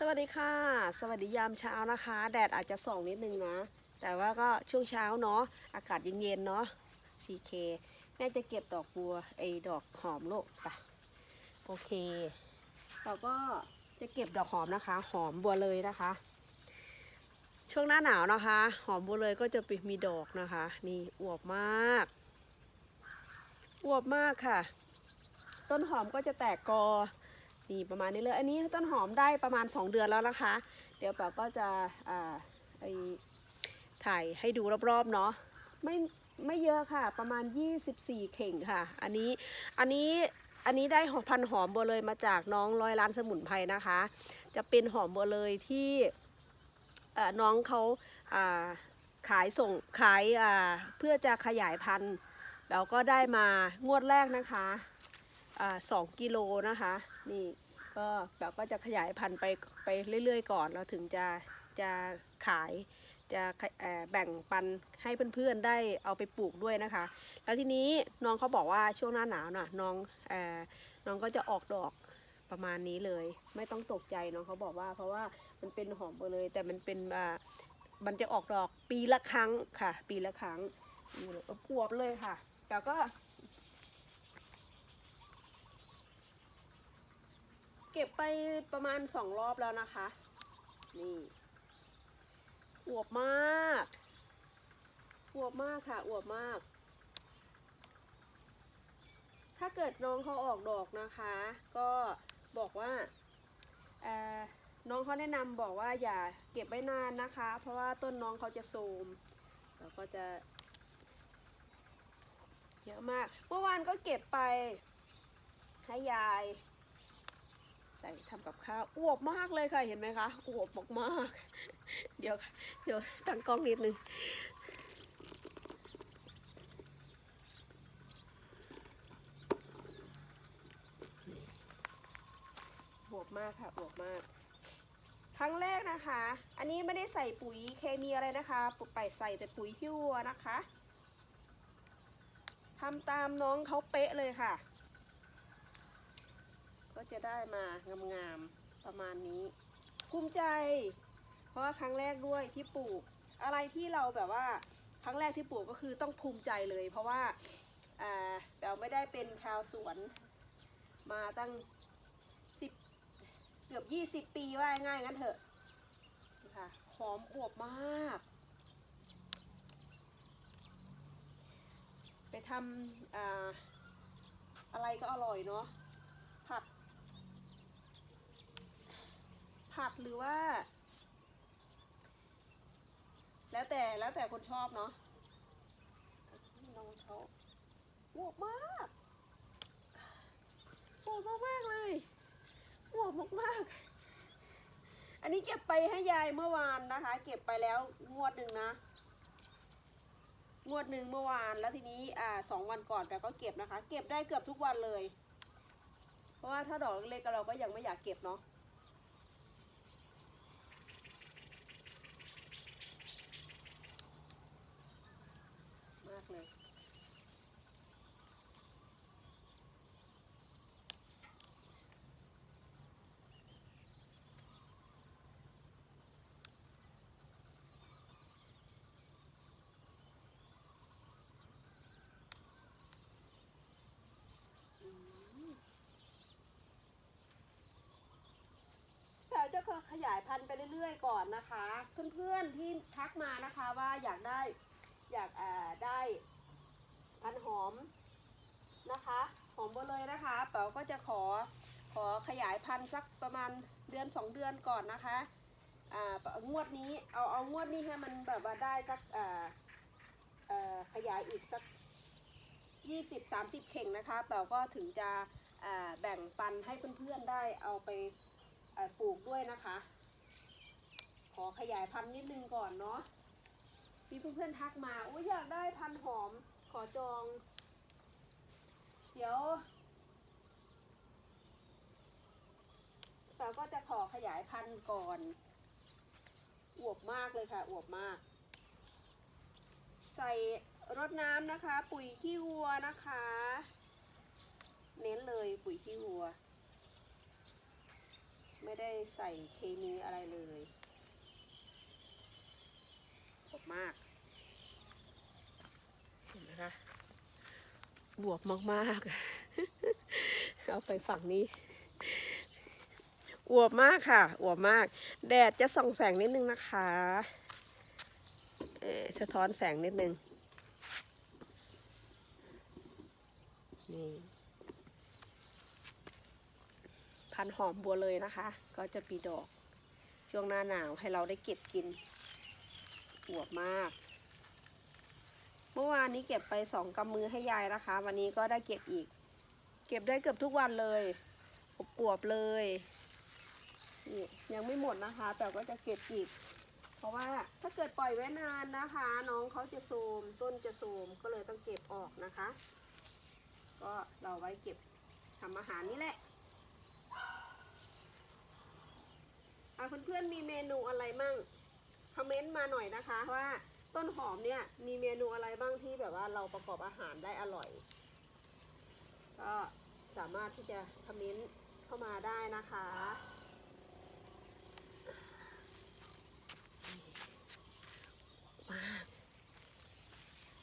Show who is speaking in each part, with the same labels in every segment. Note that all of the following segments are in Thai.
Speaker 1: สวัสดีค่ะ สวัสดียามเช้านะคะ แดดอาจจะส่องนิดนึงนะ แต่ว่าก็ช่วงเช้าเนาะอากาศเย็นๆเนาะ 4K แม่จะเก็บดอกบัวไอ้ดอกหอมโลกไปะโอเค เราก็จะเก็บดอกหอมนะคะ หอมบัวเลยนะคะ ช่วงหน้าหนาวนะคะ หอมบัวเลยก็จะมีดอกนะคะ นี่อวบมากอวบมากค่ะ ต้นหอมก็จะแตกกอ นี่ประมาณนี้เลย อันนี้ต้นหอมได้ประมาณ 2 เดือนแล้วนะคะ เดี๋ยวป๋าก็จะอ่าไอถ่ายให้ดูรอบๆเนาะไม่ไม่เยอะค่ะ ประมาณ 24 เข่งค่ะ อันนี้อันนี้อันนี้ได้หอมพันหอมบัวเลยมาจากน้องร้อยล้านสมุนไพรนะคะ จะเป็นหอมบัวเลยที่น้องเขาขายส่งขายาเพื่อจะขยายพันธุ์แล้วก็ได้มางวดแรกนะคะอ่าสองกิโลนะคะนี่ ก็แบบก็จะขยายพันธุ์ไปไปเรื่อย ๆ ก่อน เราถึงจะจะขายจะขยเอ่อแบ่งปันให้เพื่อนๆได้เอาไปปลูกด้วยนะคะ แล้วทีนี้น้องเขาบอกว่าช่วงหน้าหนาวน่ะน้องอน้องก็จะออกดอกประมาณนี้เลย ไม่ต้องตกใจน้องเขาบอกว่าเพราะว่ามันเป็นหอมไปเลย แต่มันเป็นอ่ามันจะออกดอกปีละครั้งค่ะ ปีละครั้งนี่เลยอวบเลยค่ะ แต่ก็ เก็บไปประมาณสองรอบแล้วนะคะ นี่อวบมากอวบมากค่ะอวบมาก ถ้าเกิดน้องเขาออกดอกนะคะ ก็บอกว่าน้องเขาแนะนำบอกว่าอย่าเก็บไว้นานนะคะ เพราะว่าต้นน้องเขาจะโทมแล้วก็จะเยอะมาก เมื่อวานก็เก็บไปให้ยาย ใส่ทำกับข้าวอวบมากเลยค่ะเห็นไหมคะอวบมากๆ เดี๋ยวเดี๋ยวตั้งกล้องนิดนึงอวบมากค่ะอวบมาก ครั้งแรกนะคะ อันนี้ไม่ได้ใส่ปุ๋ยเคมีอะไรนะคะปุไปใส่แต่ปุ๋ยขี้วัวนะคะทำตามน้องเขาเป๊ะเลยค่ะ ก็จะได้มางามๆประมาณนี้ภูมิใจ เพราะว่าครั้งแรกด้วยที่ปลูก อะไรที่เราแบบว่าครั้งแรกที่ปลูกก็คือต้องภูมิใจเลย เพราะว่าเราไม่ได้เป็นชาวสวนมาตั้งสิบเกือบยี่สิบปีว่าง่ายงั้นเถอะค่ะหอมอวบมาก ไปทำออะไรก็อร่อยเนาะผัด ผัดหรือว่า แล้วแต่แล้วแต่คนชอบเนาะน้องเขาอวบมากอวบมากๆเลยอวบมากๆอันนี้เก็บไปให้ยายเมื่อวานนะคะ เก็บไปแล้วงวดหนึ่งนะงวดหนึ่งเมื่อวานแล้วทีนี้อ่าสองวันก่อนแต่ก็เก็บนะคะ เก็บได้เกือบทุกวันเลย เพราะว่าถ้าดอกเล็กๆเราก็ยังไม่อยากเก็บเนาะมาก เลยจะขยายพันธุ์ไปเรื่อยๆก่อนนะคะ เพื่อนๆที่ทักมานะคะว่าอยากได้ อยากได้พันหอมนะคะหอมบัวเลยนะคะเป๋าก็จะขอขอขยายพันธุ์สักประมาณเดือนสองเดือนก่อนนะคะอ่างวดนี้เอาเอางวดนี้ให้มันแบบว่าได้สักอ่าอ่อขยายอีกสักยี่สิบสามสิบเข่งนะคะเป๋าก็ถึงจะอ่าแบ่งปันให้เพื่อนๆได้เอาไปปลูกด้วยนะคะ ขอขยายพันธุ์นิดนึงก่อนเนาะ มีเพื่อนๆทักมาโอ้ยอยากได้พันหอมขอจอง เดี๋ยวเราก็จะขอขยายพันธุ์ก่อนอวบมากเลยค่ะอวบมาก ใส่รดน้ำนะคะ ปุ๋ยขี้วัวนะคะ เน้นเลยปุ๋ยขี้วัว ไม่ได้ใส่เคมีอะไรเลย มากเห็นไหมคะบวบมากๆ เอาไปฝั่งนี้ อวบมากค่ะ อวบมาก แดดจะส่องแสงนิดนึงนะคะเอ่อสะท้อนแสงนิดนึง นี่พันหอมบัวเลยนะคะ ก็จะปีดอก ช่วงหน้าหนาวให้เราได้เก็บกิน อวบมาก เมื่อวานนี้เก็บไปสองกำมือให้ยายนะคะ วันนี้ก็ได้เก็บอีก เก็บได้เกือบทุกวันเลยอวบๆเลยนี่ยังไม่หมดนะคะ แต่ก็จะเก็บอีก เพราะว่าถ้าเกิดปล่อยไว้นานนะคะ น้องเขาจะโทรมต้นจะโทรมก็เลยต้องเก็บออกนะคะ ก็เราไว้เก็บทำอาหารนี่แหละอะเพื่อนๆมีเมนูอะไรมั่ง คอมเมนต์มาหน่อยนะคะว่าต้นหอมเนี่ยมีเมนูอะไรบ้างที่แบบว่าเราประกอบอาหารได้อร่อย ก็สามารถที่จะคอมเมนต์เข้ามาได้นะคะ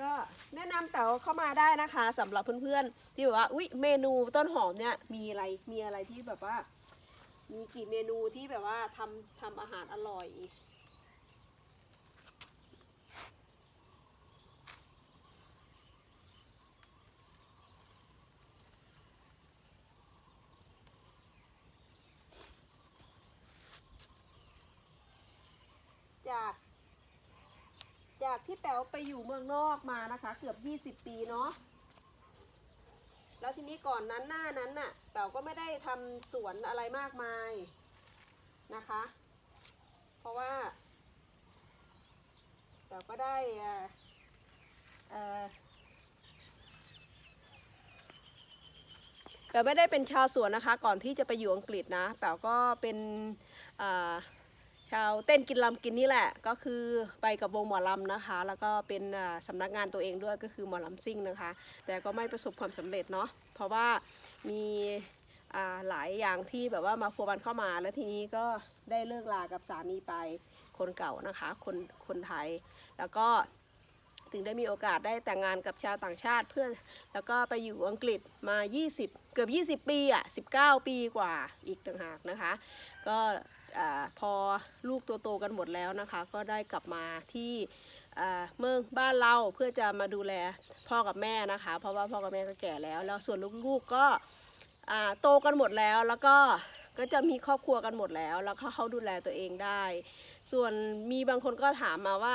Speaker 1: ก็แนะนำแต๋วเข้ามาได้นะคะสำหรับเพื่อนๆ ที่แบบว่าอุ๊ยเมนูต้นหอมเนี่ยมีอะไรมีอะไรที่แบบว่า มีกี่เมนูที่แบบว่าทำทำอาหารอร่อย จาก จากที่แป๋วไปอยู่เมืองนอกมานะคะ เกือบ 20 ปีเนาะแล้วทีนี้ก่อนนั้นหน้านั้นน่ะแป๋วก็ไม่ได้ทำสวนอะไรมากมายนะคะ เพราะว่าแป๋วก็ได้อ่แป๋วไม่ได้เป็นชาวสวนนะคะ ก่อนที่จะไปอยู่อังกฤษนะแป๋วก็เป็นอ่า ชาวเต้นกินลำกินนี่แหละ ก็คือไปกับวงหมอลำนะคะ แล้วก็เป็นสำนักงานตัวเองด้วยก็คือหมอลำซิ่งนะคะ แต่ก็ไม่ประสบความสำเร็จเนาะเพราะว่ามีหลายอย่างที่แบบว่ามาพัวพันเข้ามาแล้วทีนี้ก็ได้เลิกลากับสามีไปคนเก่านะคะคนคนไทยแล้วก็ถึงได้มีโอกาสได้แต่งงานกับชาวต่างชาติเพื่อนแล้วก็ไปอยู่อังกฤษมา 20 เกือบ 20 ปีอะ 19 ปีกว่าอีกต่างหากนะคะ ก็ อพอลูกตัวโตกันหมดแล้วนะคะ ก็ได้กลับมาที่เมืองบ้านเราเพื่อจะมาดูแลพ่อกับแม่นะคะ เพราะว่าพ่อกับแม่ก็แก่แล้ว แล้วส่วนลูกๆก็โตกันหมดแล้วแล้วก็ก็จะมีครอบครัวกันหมดแล้ว แล้วเขาเขาดูแลตัวเองได้ ส่วนมีบางคนก็ถามมาว่า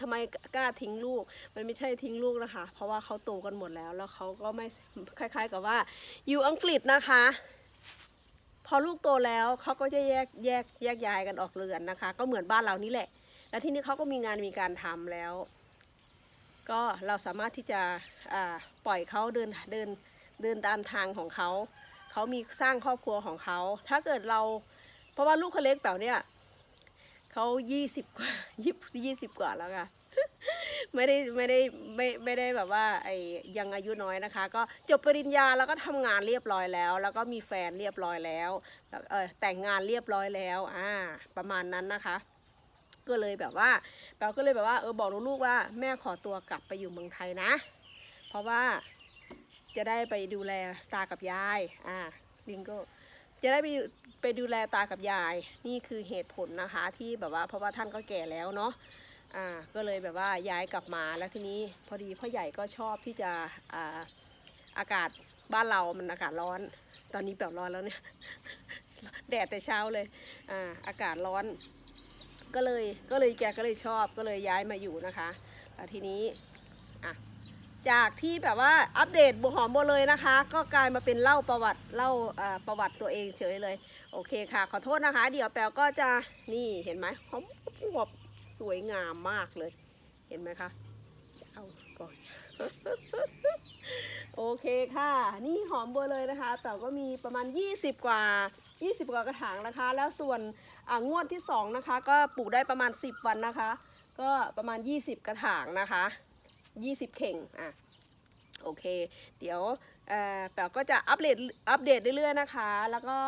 Speaker 1: ทำไมกล้าทิ้งลูก มันไม่ใช่ทิ้งลูกนะคะ เพราะว่าเขาโตกันหมดแล้ว แล้วเขาก็ไม่คล้าย ๆ กับว่าอยู่อังกฤษนะคะ อลูกโตแล้วเขาก็จะแยกแยกแยกย้ายกันออกเรือนนะคะ ก็เหมือนบ้านเรานี่แหละ แล้วที่นี้เขาก็มีงานมีการทำแล้ว ก็เราสามารถที่จะปล่อยเขาเดินเดินเดินตามทางของเขาเขามีสร้างครอบครัวของเขา ถ้าเกิดเรา เพราะว่าลูกเขาเล็กแป๋วเนี่ยเขายี่สิบกว่ายี่ยี่สิบกว่าแล้วค่ะ ไม่ได้ไม่ได้ไม่ไม่ได้แบบว่าไอ้ยังอายุน้อยนะคะ ก็จบปริญญาแล้วก็ทำงานเรียบร้อยแล้ว แล้วก็มีแฟนเรียบร้อยแล้วแล้วเออแต่งงานเรียบร้อยแล้วอ่าประมาณนั้นนะคะก็เลยแบบว่าแปลก็เลยแบบว่าเออบอกลูกๆว่าแม่ขอตัวกลับไปอยู่เมืองไทยนะ เพราะว่าจะได้ไปดูแลตากับยายอ่าลิงก็จะได้ไปไปดูแลตากับยาย นี่คือเหตุผลนะคะ ที่แบบว่าเพราะว่าท่านก็แก่แล้วเนาะ อ่าก็เลยแบบว่าย้ายกลับมาแล้วทีนี้พอดีพ่อใหญ่ก็ชอบที่จะอ่าอากาศบ้านเรามันอากาศร้อน ตอนนี้แบบร้อนแล้วเนี่ยแดดแต่เช้าเลยอ่าอากาศร้อน ก็เลยก็เลยแกก็เลยชอบก็เลยย้ายมาอยู่นะคะแล้วทีนี้อะจากที่แบบว่าอัปเดตบัวหอมบัวเลยนะคะ ก็กลายมาเป็นเล่าประวัติเล่าประวัติตัวเองเฉยเลย โอเคค่ะ ขอโทษนะคะ เดี๋ยวแปลก็จะนี่เห็นไหมหอมอวบ วยงามมากเลย เห็นไหมคะเอาก่อน โอเคค่ะ นี่หอมบัวเลยนะคะ แต่ก็มีประมาณ 20 กว่า 20 กว่ากระถางนะคะ แล้วส่วนงวดที่ 2 นะคะ ก็ปลูกได้ประมาณ 10 วันนะคะ ก็ประมาณ 20 กระถางนะคะ 20 เข่งอะโอเค เดี๋ยวเอ่อแป๋วก็จะอัปเดตอัปเดตเรื่อยๆนะคะ แล้วก็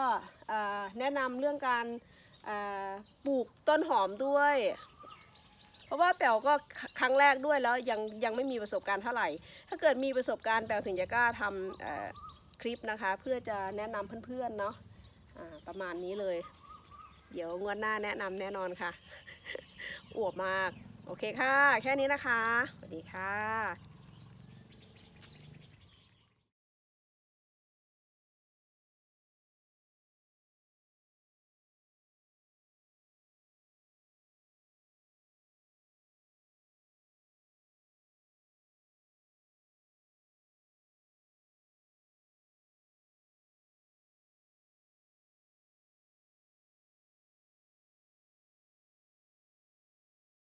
Speaker 1: แนะนำเรื่องการปลูกต้นหอมด้วย เพราะว่าแป๋วก็ครั้งแรกด้วยแล้วยังยังไม่มีประสบการณ์เท่าไหร่ ถ้าเกิดมีประสบการณ์แป๋วถึงจะกล้าทำคลิปนะคะ เพื่อจะแนะนำเพื่อนๆเนาะประมาณนี้เลย เดี๋ยวงวดหน้าแนะนำแน่นอนค่ะอวบมาก โอเคค่ะ แค่นี้นะคะ สวัสดีค่ะ